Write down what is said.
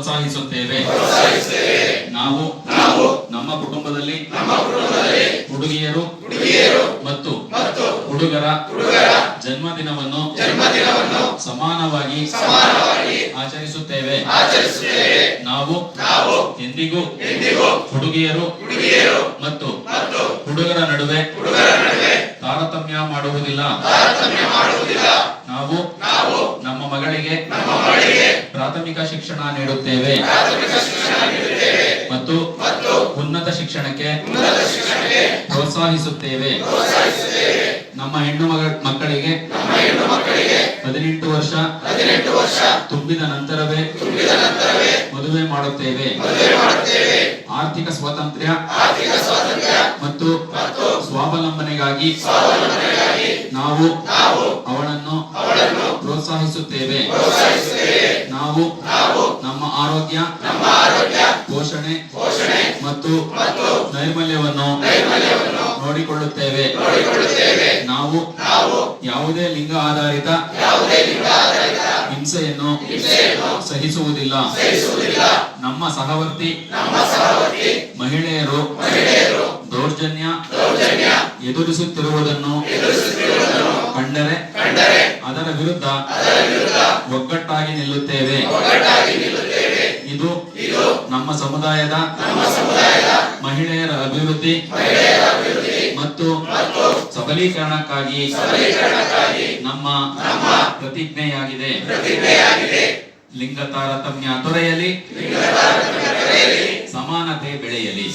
ಪ್ರೋತ್ಸಾಹಿಸುತ್ತೇವೆ. ನಾವು ನಮ್ಮ ಕುಟುಂಬದಲ್ಲಿ ಹುಡುಗಿಯರು ಮತ್ತು ಹುಡುಗರ ಜನ್ಮದಿನವನ್ನು ಸಮಾನವಾಗಿ ಆಚರಿಸುತ್ತೇವೆ. ನಾವು ಎಂದಿಗೂ ಹುಡುಗಿಯರು ಮತ್ತು ಹುಡುಗರ ನಡುವೆ ತಾರತಮ್ಯ ಮಾಡುವುದಿಲ್ಲ. ನಾವು ನಮ್ಮ ಮಗಳಿಗೆ ಪ್ರಾಥಮಿಕ ಶಿಕ್ಷಣ ನೀಡುತ್ತೇವೆ. ಮತ್ತು ಉನ್ನತ ಶಿಕ್ಷಣಕ್ಕೆ ಪ್ರೋತ್ಸಾಹಿಸುತ್ತೇವೆ. ನಮ್ಮ ಹೆಣ್ಣು ಮಗ ಮಕ್ಕಳಿಗೆ ಹದಿನೆಂಟು ವರ್ಷ ತುಂಬಿದ ನಂತರವೇ ಮದುವೆ ಮಾಡುತ್ತೇವೆ. ಆರ್ಥಿಕ ಸ್ವಾತಂತ್ರ್ಯ ಮತ್ತು ಸ್ವಾವಲಂಬನೆಗಾಗಿ ನಾವು ಅವಳನ್ನು ಪ್ರೋತ್ಸಾಹಿಸುತ್ತೇವೆ. ನಾವು ನಮ್ಮ ಆರೋಗ್ಯ ಪೋಷಣೆ ಮತ್ತು ನೈರ್ಮಲ್ಯವನ್ನು ನೋಡಿಕೊಳ್ಳುತ್ತೇವೆ. ನಾವು ಯಾವುದೇ ಲಿಂಗ ಆಧಾರಿತ ಹಿಂಸೆಯನ್ನು ಸಹಿಸುವುದಿಲ್ಲ. ನಮ್ಮ ಸಹವರ್ತಿ ಮಹಿಳೆಯರು ದೌರ್ಜನ್ಯ ಎದುರಿಸುತ್ತಿರುವುದನ್ನು ಕಂಡರೆ ಅದರ ವಿರುದ್ಧ ಒಗ್ಗಟ್ಟಾಗಿ ನಿಲ್ಲುತ್ತೇವೆ. ಇದು ನಮ್ಮ ಸಮುದಾಯದ ಮಹಿಳೆಯರ ಅಭಿವೃದ್ಧಿ ಮತ್ತು ಸಬಲೀಕರಣಕ್ಕಾಗಿ ನಮ್ಮ ಪ್ರತಿಜ್ಞೆಯಾಗಿದೆ. ಲಿಂಗ ತಾರತಮ್ಯ ತೊರೆಯಲಿ. ಸಮಾನತೆ ಬೆಳೆಯಲಿ.